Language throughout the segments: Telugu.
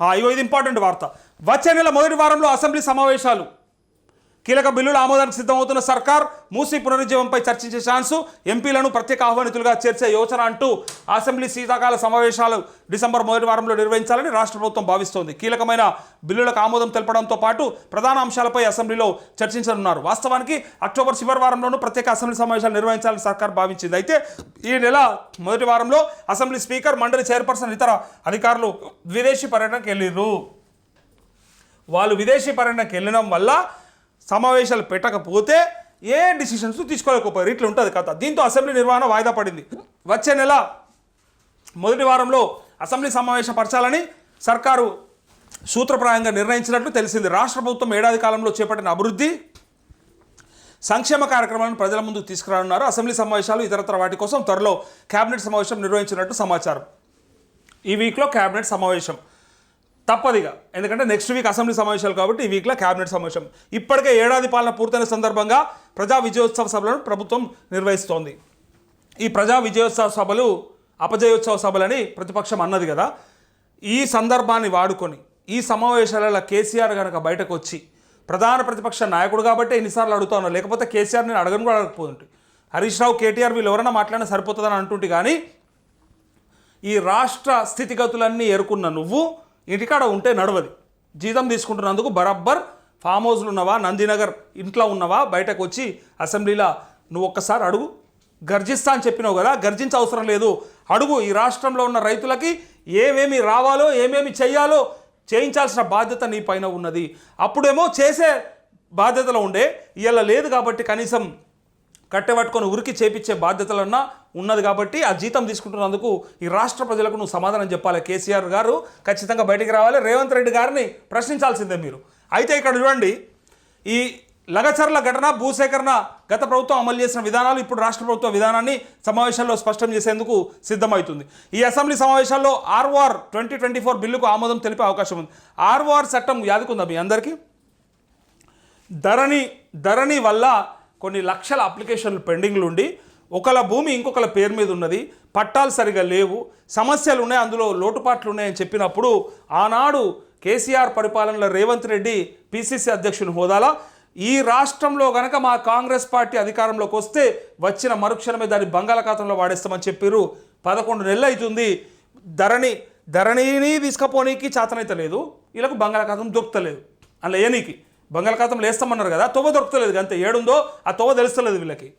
ఆ, ఇగో ఇది ఇంపార్టెంట్ వార్త. వచ్చే నెల మొదటి వారంలో అసెంబ్లీ సమావేశాలు. కీలక బిల్లులు ఆమోదానికి సిద్ధమవుతున్న సర్కార్ మూసీ పునరుజ్జీవంపై చర్చించే ఛాన్సు ఎంపీలను ప్రత్యేక ఆహ్వానితులుగా చేర్చే యోచన అంటూ అసెంబ్లీ శీతాకాల సమావేశాలు డిసెంబర్ మొదటి వారంలో నిర్వహించాలని రాష్ట్ర ప్రభుత్వం భావిస్తోంది. కీలకమైన బిల్లులకు ఆమోదం తెలపడంతో పాటు ప్రధాన అంశాలపై అసెంబ్లీలో చర్చించనున్నారు. వాస్తవానికి అక్టోబర్ చివరి వారంలోనూ ప్రత్యేక అసెంబ్లీ సమావేశాలు నిర్వహించాలని సర్కార్ భావించింది. అయితే ఈ నెల మొదటి వారంలో అసెంబ్లీ స్పీకర్ మండలి చైర్పర్సన్ ఇతర అధికారులు విదేశీ పర్యటనకు వెళ్ళిర్రు. వాళ్ళు విదేశీ పర్యటనకు వెళ్ళడం వల్ల సమావేశాలు పెట్టకపోతే ఏ డిసిషన్స్ తీసుకోలేకపోయారు? ఇట్లా ఉంటుంది కథ. దీంతో అసెంబ్లీ నిర్వహణ వాయిదా పడింది. వచ్చే నెల మొదటి వారంలో అసెంబ్లీ సమావేశపరచాలని సర్కారు సూత్రప్రాయంగా నిర్ణయించినట్లు తెలిసింది. రాష్ట్ర ప్రభుత్వం ఏడాది కాలంలో చేపట్టిన అభివృద్ధి సంక్షేమ కార్యక్రమాలను ప్రజల ముందుకు తీసుకురానున్నారు. అసెంబ్లీ సమావేశాలు ఇతరత్ర వాటి కోసం త్వరలో కేబినెట్ సమావేశం నిర్వహించినట్టు సమాచారం. ఈ వీక్లో కేబినెట్ సమావేశం. తప్పదిగా. ఎందుకంటే నెక్స్ట్ వీక్ అసెంబ్లీ సమావేశాలు కాబట్టి ఈ వీక్లో కేబినెట్ సమావేశం. ఇప్పటికే ఏడాది పాలన పూర్తయిన సందర్భంగా ప్రజా విజయోత్సవ సభలను ప్రభుత్వం నిర్వహిస్తోంది. ఈ ప్రజా విజయోత్సవ సభలు అపజయోత్సవ సభలని ప్రతిపక్షం అన్నది కదా. ఈ సందర్భాన్ని వాడుకొని ఈ సమావేశాలలో కేసీఆర్ కనుక బయటకు వచ్చి ప్రధాన ప్రతిపక్ష నాయకుడు కాబట్టి ఎన్నిసార్లు అడుగుతాను లేకపోతే కేసీఆర్ నేను అడగను కూడా అడగకపోతుంటే హరీష్ రావు కేటీఆర్ వీళ్ళు ఎవరైనా మాట్లాడినా సరిపోతుందని అంటుంటే కానీ ఈ రాష్ట్ర స్థితిగతులన్నీ ఎరుకున్న నువ్వు ఇంటికాడ ఉంటే నడవది. జీతం తీసుకుంటున్నందుకు బరబ్బర్ ఫామ్ హౌస్లు ఉన్నవా నందినగర్ ఇంట్లో ఉన్నవా బయటకు వచ్చి అసెంబ్లీలో నువ్వు ఒక్కసారి అడుగు. గర్జిస్తా అని చెప్పినావు కదా గర్జించ అవసరం లేదు. అడుగు ఈ రాష్ట్రంలో ఉన్న రైతులకి ఏమేమి రావాలో ఏమేమి చేయాలో చేయించాల్సిన బాధ్యత నీ పైన ఉన్నది. అప్పుడేమో చేసే బాధ్యతలో ఉండే ఇలా లేదు కాబట్టి కనీసం కట్టెబట్టుకొని ఉరికి చేపించే బాధ్యతలన్నా ఉన్నది కాబట్టి ఆ జీతం తీసుకుంటున్నందుకు ఈ రాష్ట్ర ప్రజలకు నువ్వు సమాధానం చెప్పాలి. కేసీఆర్ గారు ఖచ్చితంగా బయటికి రావాలి. రేవంత్ రెడ్డి గారిని ప్రశ్నించాల్సిందే మీరు. అయితే ఇక్కడ చూడండి ఈ లగచర్ల ఘటన భూసేకరణ గత ప్రభుత్వం అమలు చేసిన విధానాలు ఇప్పుడు రాష్ట్ర ప్రభుత్వ విధానాన్ని సమావేశాల్లో స్పష్టం చేసేందుకు సిద్ధమవుతుంది. ఈ అసెంబ్లీ సమావేశాల్లో ఆర్ఓఆర్ ట్వంటీ ట్వంటీ ఫోర్ బిల్లుకు ఆమోదం తెలిపే అవకాశం ఉంది. ఆర్ఓఆర్ చట్టం యాదుకుందా మీ అందరికీ? ధరణి ధరణి వల్ల కొన్ని లక్షల అప్లికేషన్లు పెండింగ్లు ఉండి ఒకళ్ళ భూమి ఇంకొకళ్ళ పేరు మీద ఉన్నది పట్టాలు సరిగా లేవు సమస్యలు ఉన్నాయి అందులో లోటుపాట్లు ఉన్నాయని చెప్పినప్పుడు ఆనాడు కేసీఆర్ పరిపాలనలో రేవంత్ రెడ్డి పిసిసి అధ్యక్షుని హోదాలో ఈ రాష్ట్రంలో గనక మా కాంగ్రెస్ పార్టీ అధికారంలోకి వస్తే వచ్చిన మరుక్షణమే దాన్ని బంగాళాఖాతంలో వాడేస్తామని చెప్పారు పదకొండు నెలలు అవుతుంది ధరణి ధరణిని తీసుకపోనీకి చేతనైతే లేదు. వీళ్ళకు బంగాళాఖాతం దొరుకుతలేదు. అందులో ఏనీకి. బంగాళాఖాతం లేస్తామన్నారు కదా తొవ్వ దొరకలేదు అంతే. ఏడుందో ఆ తొవ్వ తెలుస్తలేదు వీళ్ళకి.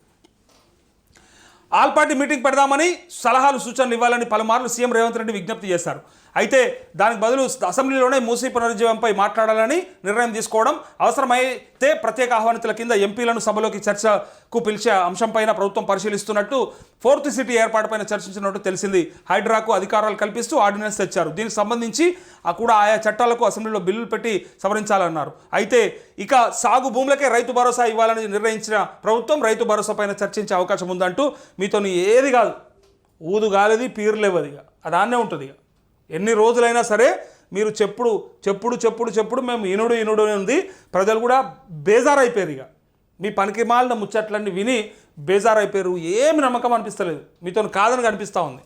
ఆల్ పార్టీ మీటింగ్ పెడదామని సలహాలు సూచనలు ఇవ్వాలని పలుమార్లు సీఎం రేవంత్ రెడ్డి విజ్ఞప్తి చేశారు. అయితే దానికి బదులు అసెంబ్లీలోనే మూసీ పునరుజ్జీవంపై మాట్లాడాలని నిర్ణయం తీసుకోవడం అవసరమైతే ప్రత్యేక ఆహ్వానితుల కింద ఎంపీలను సభలోకి చర్చకు పిలిచే అంశంపైన ప్రభుత్వం పరిశీలిస్తున్నట్టు ఫోర్త్ సిటీ ఏర్పాటుపైన చర్చించినట్టు తెలిసింది. హైడ్రాకు అధికారాలు కల్పిస్తూ ఆర్డినెన్స్ తెచ్చారు. దీనికి సంబంధించి ఆ కూడా ఆయా చట్టాలకు అసెంబ్లీలో బిల్లులు పెట్టి సవరించాలన్నారు. అయితే ఇక సాగు భూములకే రైతు భరోసా ఇవ్వాలని నిర్ణయించిన ప్రభుత్వం రైతు భరోసా పైన చర్చించే అవకాశం ఉందంటూ మీతో ఏది కాదు. ఊదు గాలిది పీరులేవది ఇక. అదాన్నే ఉంటుంది ఇక. ఎన్ని రోజులైనా సరే మీరు చెప్పుడు చెప్పుడు చెప్పుడు చెప్పుడు మేము ఇనుడు ఇనుడు అని ఉంది. ప్రజలు కూడా బేజారైపోయారు ఇక. మీ పనికి మాలిన ముచ్చట్లన్నీ విని బేజారైపోయారు. ఏమి నమ్మకం అనిపిస్తలేదు. మీతో కాదని కనిపిస్తూ ఉంది.